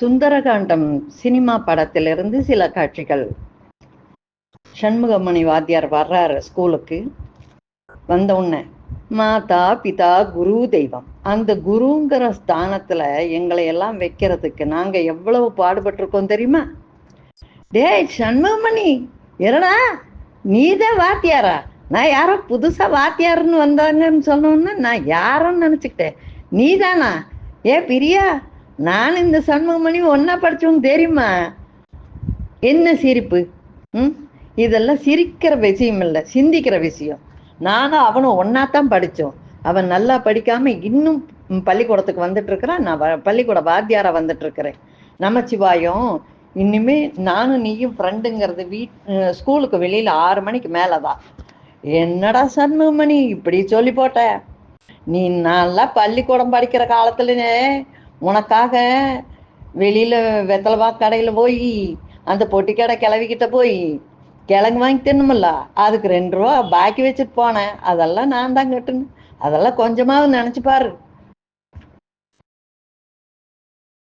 Sundarakandam cinema படத்திலிருந்து சில காட்சிகள். சண்முகமணி வாத்தியார் வர்றாரு ஸ்கூலுக்கு. வந்த உடனே மாதா பிதா குரு தெய்வம். அந்த குருங்கிற ஸ்தானத்துல எங்களை எல்லாம் வைக்கிறதுக்கு நாங்க எவ்வளவு பாடுபட்டிருக்கோம் தெரியுமா? டேய் சண்முகமணி எரடா நீதான் வாத்தியாரா? நான் யாரோ புதுசா வாத்தியாருன்னு வந்தாங்கன்னு சொன்னோன்னா நான் யாருன்னு நினைச்சுக்கிட்டேன். நீதானா? ஏ பிரியா நான் இந்த சண்முகமணி ஒன்னா படிச்சவங்க தெரியுமா? என்ன சிரிப்பு? ம்? இதெல்லாம் சிரிக்கிற விஷயம் இல்லை சிந்திக்கிற விஷயம். நானும் அவனும் ஒன்னாத்தான் படித்தோம் அவன் நல்லா படிக்காம இன்னும் பள்ளிக்கூடத்துக்கு வந்துட்டு இருக்கிறான் நான் வ- பள்ளிக்கூட வாத்தியாரா வந்துட்டு இருக்கிறேன் நமச்சிவாயம் இனிமே நானும் நீயும் ஃப்ரெண்டுங்கிறது வீட் ஸ்கூலுக்கு வெளியில ஆறு மணிக்கு மேலதான் என்னடா சண்முகமணி இப்படி சொல்லி போட்ட? நீ நல்லா பள்ளிக்கூடம் படிக்கிற காலத்துலனே. உனக்காக வெளியில வெத்தலைவா கடையில போய் அந்த பொட்டி கடை கிளவிக்கிட்ட போய் கிழங்கு வாங்கி தின்னுமில்ல. அதுக்கு ரெண்டு ரூபா பாக்கி வச்சுட்டு போனேன். அதெல்லாம் நான் தான் கட்டுனேன். அதெல்லாம் கொஞ்சமாவது நினைச்சு பாரு.